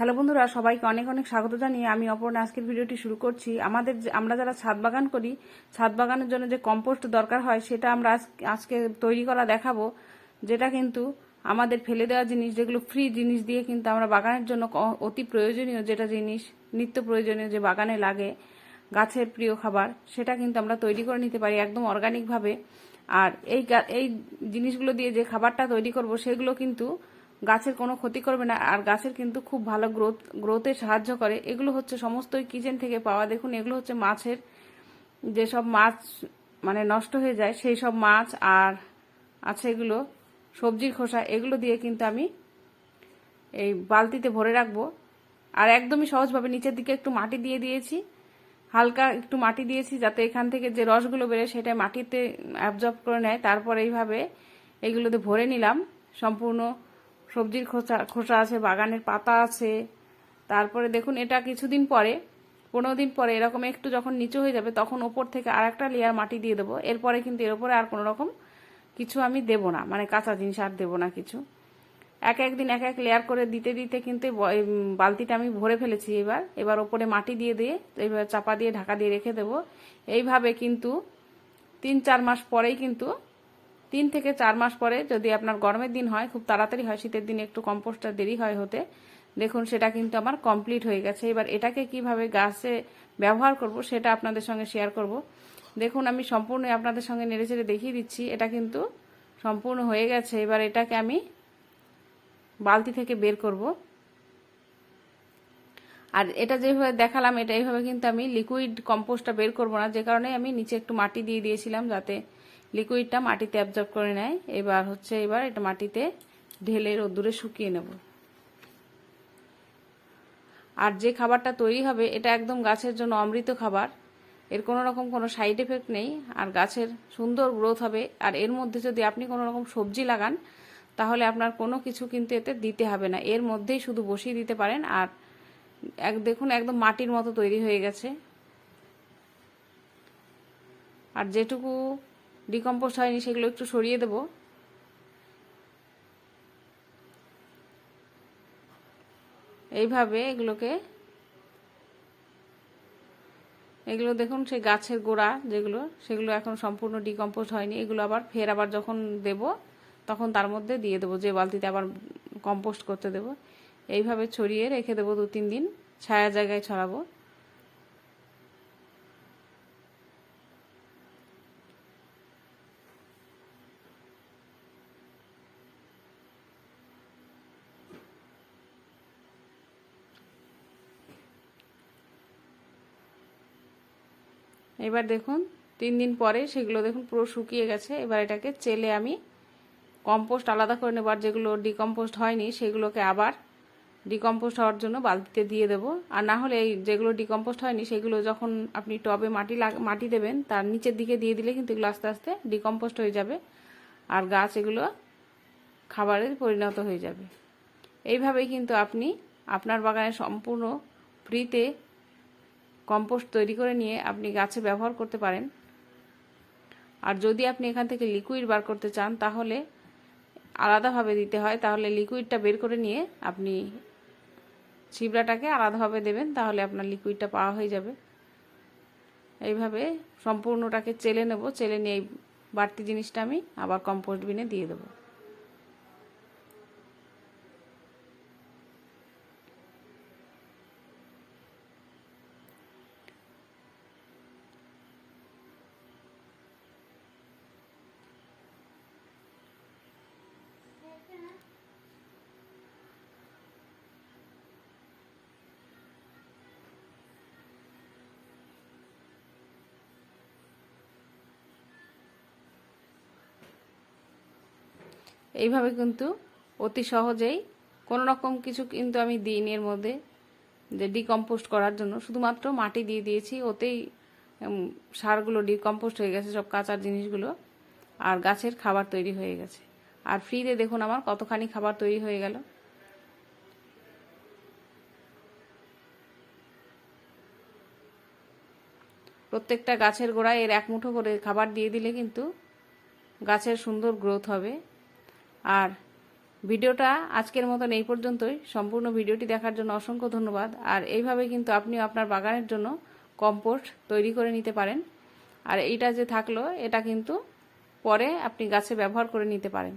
Hello বন্ধুরা, সবাইকে অনেক অনেক স্বাগত জানিয়ে আমি অপর্ণা। আজকের ভিডিওটি শুরু করছি। আমাদের আমরা যারা ছাদ বাগান করি, ছাদ বাগানের জন্য যে কম্পোস্ট দরকার হয়, সেটা আমরা আজ- আজকে তৈরি করা দেখাবো। যেটা কিন্তু আমাদের ফেলে দেওয়া জিনিস, যেগুলো ফ্রি জিনিস দিয়ে কিন্তু আমরা বাগানের জন্য অতি প্রয়োজনীয় যেটা জিনিস, নিত্য প্রয়োজনীয় যে বাগানে লাগে, গাছের প্রিয় খাবার, সেটা কিন্তু আমরা তৈরি করে নিতে পারি একদম অর্গানিকভাবে আর এই এই জিনিসগুলো দিয়ে যে খাবারটা তৈরি করব, সেগুলো কিন্তু গাছের কোনো ক্ষতি করবে না, আর গাছের কিন্তু খুব ভালো গ্রোথ গ্রোথে সাহায্য করে। এগুলো হচ্ছে সমস্তই কিচেন থেকে পাওয়া। দেখুন, এগুলো হচ্ছে মাছের যেসব মাছ মানে নষ্ট হয়ে যায়, সেই সব মাছ আর আছে এগুলো, সবজির খোসা, এগুলো দিয়ে কিন্তু আমি এই বালতিতে ভরে রাখব। আর একদমই সহজভাবে নিচের দিকে একটু মাটি দিয়ে দিয়েছি, হালকা একটু মাটি দিয়েছি, যাতে এখান থেকে যে রসগুলো বেরোয় সেটা মাটিতে অ্যাবজর্ব করে নেয়। তারপর এইভাবে এগুলোতে ভরে নিলাম। সম্পূর্ণ সবজির খোসা খোসা আছে, বাগানের পাতা আছে। তারপরে দেখুন, এটা কিছুদিন পরে, পনেরো দিন পরে এরকম একটু যখন নিচু হয়ে যাবে, তখন ওপর থেকে আর একটা লেয়ার মাটি দিয়ে দেবো। এরপরে কিন্তু এর উপরে আর কোনো রকম কিছু আমি দেবো না। মানে কাঁচা জিনিস আর দেবো না কিছু। এক একদিন এক এক লেয়ার করে দিতে দিতে কিন্তু বালতিটা আমি ভরে ফেলেছি এবার। এবার ওপরে মাটি দিয়ে দিয়ে এইবার চাপা দিয়ে, ঢাকা দিয়ে রেখে দেবো। এইভাবে কিন্তু তিন চার মাস পরেই কিন্তু তিন থেকে চার মাস পরে যদি আপনার গরমের দিন হয়, খুব তাড়াতাড়ি হয়, শীতের দিনে একটু কম্পোস্টটা দেরি হয় হতে, দেখুন সেটা কিন্তু আমার কমপ্লিট হয়ে গেছে। এবার এটাকে কীভাবে গাছে ব্যবহার করব সেটা আপনাদের সঙ্গে শেয়ার করব। দেখুন, আমি সম্পূর্ণ আপনাদের সঙ্গে নেড়ে চেড়ে দেখিয়ে দিচ্ছি, এটা কিন্তু সম্পূর্ণ হয়ে গেছে। এবার এটাকে আমি বালতি থেকে বের করব। আর এটা যেভাবে দেখালাম, এটা এইভাবে কিন্তু আমি লিকুইড কম্পোস্টটা বের করব না, যে কারণে আমি নিচে একটু মাটি দিয়ে দিয়েছিলাম যাতে লিকুইডটা মাটিতে অ্যাবজর্ব করে নেয়। এবার হচ্ছে এবার এটা মাটিতে ঢেলে রোদ্দুরে শুকিয়ে নেব। আর যে খাবারটা তৈরি হবে, এটা একদম গাছের জন্য অমৃত খাবার। এর কোনো রকম কোনো সাইড এফেক্ট নেই। আর গাছের সুন্দর গ্রোথ হবে। আর এর মধ্যে যদি আপনি কোনো রকম সবজি লাগান, তাহলে আপনার কোনো কিছু কিন্তু এতে দিতে হবে না। এর মধ্যেই শুধু বসিয়ে দিতে পারেন। আর এক, দেখুন, একদম মাটির মতো তৈরি হয়ে গেছে। আর যেটুকু ডিকম্পোস্ট হয়নি, সেগুলো একটু সরিয়ে দেব। এইভাবে এগুলোকে, এগুলো দেখুন, সেই গাছের গোড়া যেগুলো, সেগুলো এখন সম্পূর্ণ ডিকম্পোস্ট হয়নি। এগুলো আবার ফের আবার যখন দেব, তখন তার মধ্যে দিয়ে দেবো, যে বালতিতে আবার কম্পোস্ট করতে দেব। এইভাবে ছড়িয়ে রেখে দেবো দু তিন দিন, ছায়া জায়গায় ছড়াবো। এবার দেখুন, তিন দিন পরে সেগুলো দেখুন পুরো শুকিয়ে গেছে। এবার এটাকে চেলে আমি কম্পোস্ট আলাদা করে নেবার যেগুলো ডিকম্পোস্ট হয়নি, সেগুলোকে আবার ডিকম্পোস্ট হওয়ার জন্য বালতিতে দিয়ে দেবো। আর না হলে এই যেগুলো ডিকম্পোস্ট হয়নি, সেগুলো যখন আপনি টবে মাটি মাটি দেবেন, তার নিচের দিকে দিয়ে দিলে কিন্তু এগুলো আস্তে আস্তে ডিকম্পোস্ট হয়ে যাবে। আর গাছ এগুলো খাবারে পরিণত হয়ে যাবে। এইভাবেই কিন্তু আপনি আপনার বাগানে সম্পূর্ণ ফ্রিতে কম্পোস্ট তৈরি করে নিয়ে আপনি গাছে ব্যবহার করতে পারেন। আর যদি আপনি এখান থেকে লিকুইড বার করতে চান, তাহলে আলাদাভাবে দিতে হয়। তাহলে লিকুইডটা বের করে নিয়ে আপনি ছিবড়াটাকে আলাদাভাবে দেবেন, তাহলে আপনার লিকুইডটা পাওয়া হয়ে যাবে। এইভাবে সম্পূর্ণটাকে চেলে নেব। চেলে নিয়ে এই বাড়তি জিনিসটা আমি আবার কম্পোস্ট বিনে দিয়ে দেবো। এইভাবে কিন্তু অতি সহজেই কোনো রকম কিছু কিন্তু আমি দিইনি এর মধ্যে যে ডিকম্পোস্ট করার জন্য। শুধুমাত্র মাটি দিয়ে দিয়েছি, ওতেই সারগুলো ডিকম্পোস্ট হয়ে গেছে, সব কাঁচার জিনিসগুলো, আর গাছের খাবার তৈরি হয়ে গেছে। আর ফ্রিতে দেখুন আমার কতখানি খাবার তৈরি হয়ে গেল। প্রত্যেকটা গাছের গোড়ায় এর এক মুঠো করে খাবার দিয়ে দিলে কিন্তু গাছের সুন্দর গ্রোথ হবে। আর ভিডিওটা আজকের মতন এই পর্যন্তই। সম্পূর্ণ ভিডিওটি দেখার জন্য অসংখ্য ধন্যবাদ। আর এইভাবে কিন্তু আপনিও আপনার বাগানের জন্য কম্পোস্ট তৈরি করে নিতে পারেন। আর এইটা যে থাকল, এটা কিন্তু পরে আপনি গাছে ব্যবহার করে নিতে পারেন।